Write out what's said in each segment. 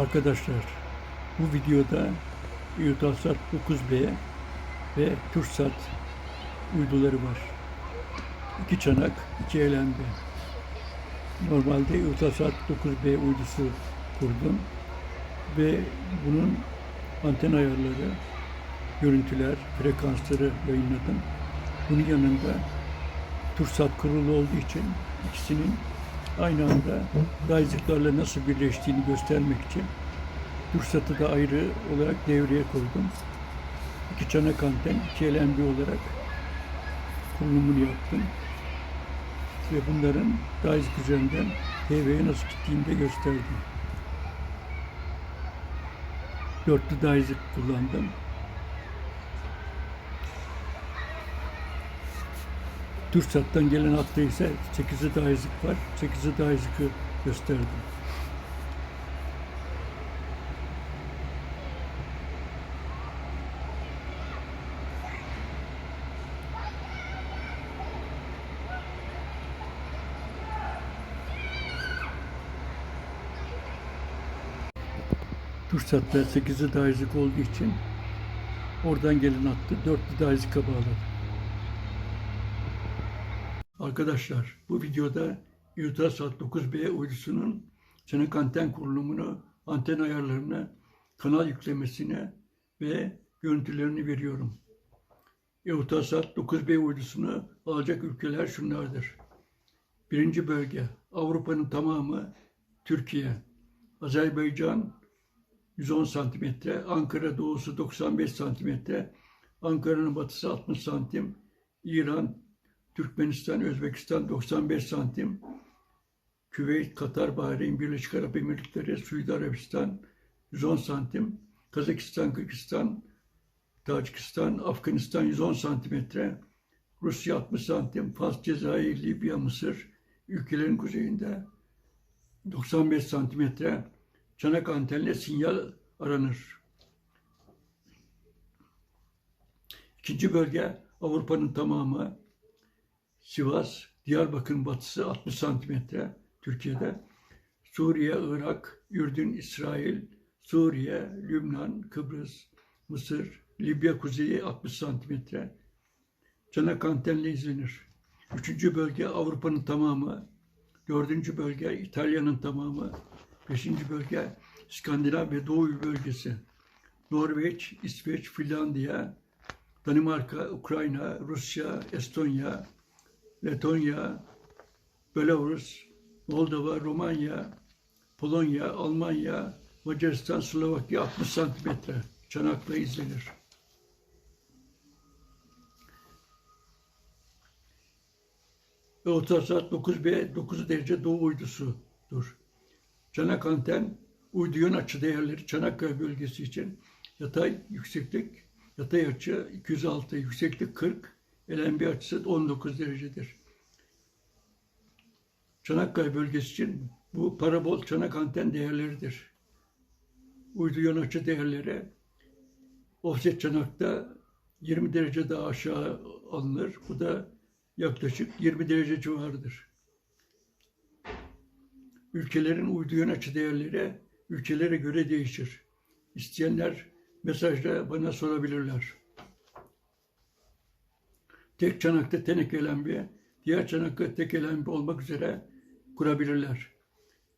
Arkadaşlar bu videoda Eutelsat 9B ve Tursat uyduları var. İki çanak, iki LNB. Normalde Eutelsat 9B uydusu kurdum ve bunun anten ayarları, görüntüler, frekansları yayınladım. Bunun yanında Tursat kurulu olduğu için ikisinin aynı anda dayızlıklarla nasıl birleştiğini göstermek için Tursat'ı da ayrı olarak devreye koydum. İki çanak anten, iki LNB olarak kurulumunu yaptım. Ve bunların dayızlık üzerinden TV'ye nasıl gittiğini de gösterdim. Dörtlü dayızlık kullandım. Tursat'tan gelen hatta ise 8'i dayızlık var. 8'i dayızlıkı gösterdim. Tursat'ta 8'i dayızlık olduğu için oradan gelen hattı 4'lü dayızlıka bağladım. Arkadaşlar bu videoda Eutelsat 9B uydusunun çanak anten kurulumunu, anten ayarlarını, kanal yüklemesine ve görüntülerini veriyorum. Eutelsat 9B uydusunu alacak ülkeler şunlardır. Birinci bölge Avrupa'nın tamamı Türkiye, Azerbaycan 110 santimetre, Ankara doğusu 95 santimetre, Ankara'nın batısı 60 santim, İran Türkmenistan, Özbekistan 95 santim, Küveyt, Katar, Bahreyn, Birleşik Arap Emirlikleri, Suudi Arabistan 110 santim, Kazakistan, Kırgızistan, Tacikistan, Afganistan 110 santimetre, Rusya 60 santim, Fas, Cezayir, Libya, Mısır ülkelerin kuzeyinde 95 santimetre. Çanak antenle sinyal aranır. İkinci bölge Avrupa'nın tamamı Sivas, Diyarbakır'ın batısı 60 santimetre Türkiye'de. Suriye, Irak, Ürdün, İsrail, Suriye, Lübnan, Kıbrıs, Mısır, Libya kuzeyi 60 santimetre. Çanak antenle izlenir. Üçüncü bölge Avrupa'nın tamamı. Dördüncü bölge İtalya'nın tamamı. Beşinci bölge İskandinav ve Doğu bölgesi. Norveç, İsveç, Finlandiya, Danimarka, Ukrayna, Rusya, Estonya, Letonya, Belarus, Moldova, Romanya, Polonya, Almanya, Macaristan, Slovakya 60 santimetre çanakla izlenir. Ve Otasat 9B 9 derece doğu uydusudur. Çanak anten uydu yön açı değerleri Çanakkale bölgesi için yatay yükseklik, yatay açı 206, yükseklik 40, LNB açısı 19 derecedir. Çanakkale bölgesi için bu parabol çanak anten değerleridir. Uydu yön açı değerleri offset çanakta 20 derece daha aşağı alınır. Bu da yaklaşık 20 derece civarıdır. Ülkelerin uydu yön açı değerleri ülkelere göre değişir. İsteyenler mesajla bana sorabilirler. Tek çanakta teneke lembi, diğer çanakta tek lembi olmak üzere kurabilirler.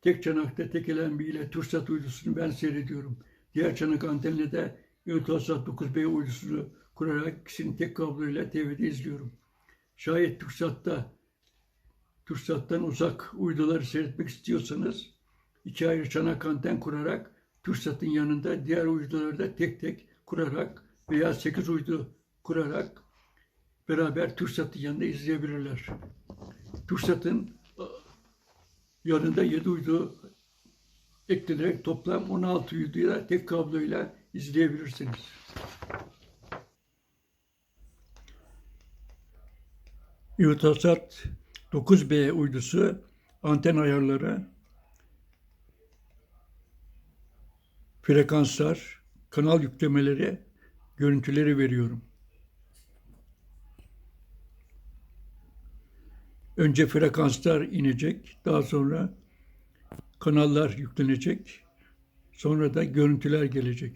Tek çanakta tek lembi ile Tursat uydusunu ben seyrediyorum. Diğer çanak antenle de Eutelsat 9B uydusunu kurarak ikisini tek kabloyla TV'de izliyorum. Şayet Tursat'ta Tursat'tan uzak uyduları seyretmek istiyorsanız iki ayrı çanak anten kurarak Tursat'ın yanında diğer uyduları da tek tek kurarak veya sekiz uydu kurarak beraber Tursat'ın yanında izleyebilirler. Tursat'ın yanında 7 uydu eklenerek toplam 16 uyduya tek kabloyla izleyebilirsiniz. Eutelsat 9B uydusu anten ayarları, frekanslar, kanal yüklemeleri, görüntüleri veriyorum. Önce frekanslar inecek, daha sonra kanallar yüklenecek. Sonra da görüntüler gelecek.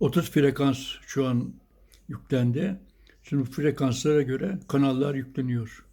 Otuz frekans şu an yüklendi. Şimdi frekanslara göre kanallar yükleniyor.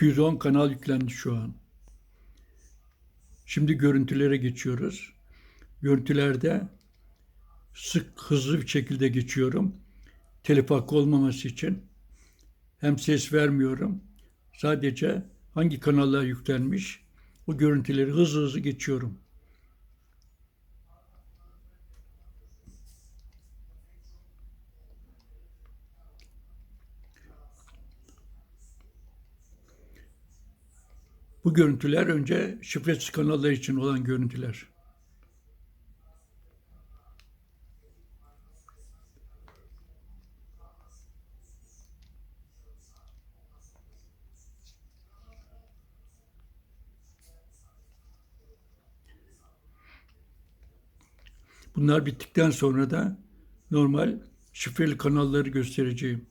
210 kanal yüklendi şu an. Şimdi görüntülere geçiyoruz. Görüntülerde sık hızlı bir şekilde geçiyorum. Telif hakkı olmaması için. Hem ses vermiyorum. Sadece hangi kanallar yüklenmiş o görüntüleri hızlı hızlı geçiyorum. Bu görüntüler önce şifresiz kanallar için olan görüntüler. Bunlar bittikten sonra da normal şifreli kanalları göstereceğim.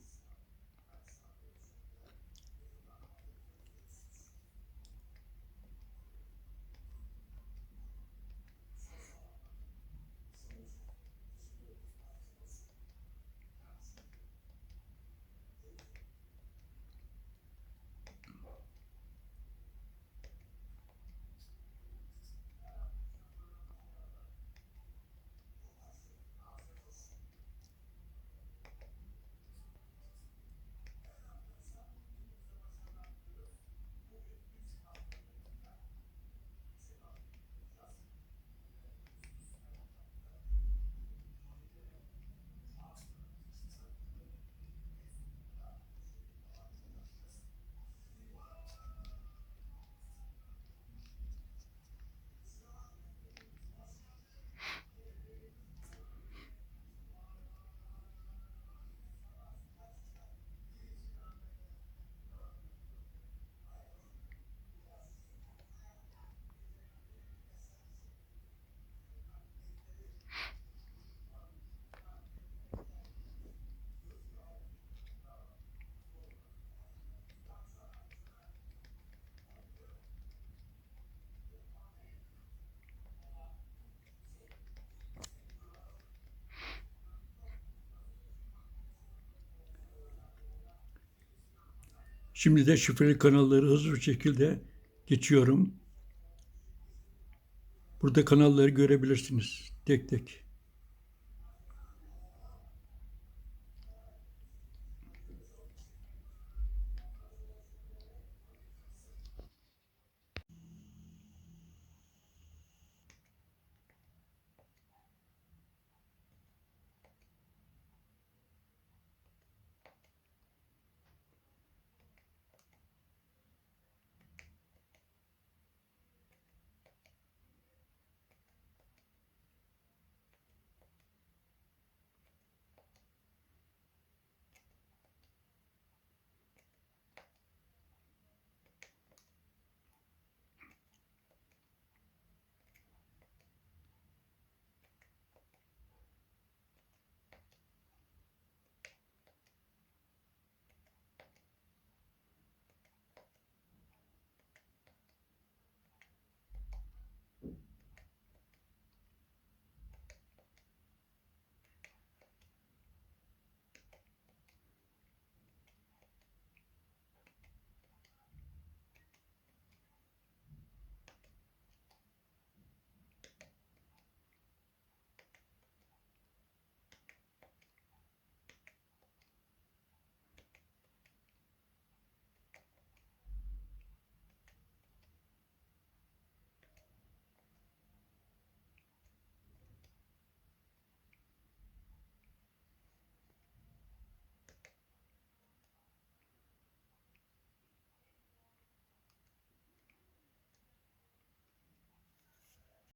Şimdi de şifreli kanalları hızlı bir şekilde geçiyorum. Burada kanalları görebilirsiniz tek tek.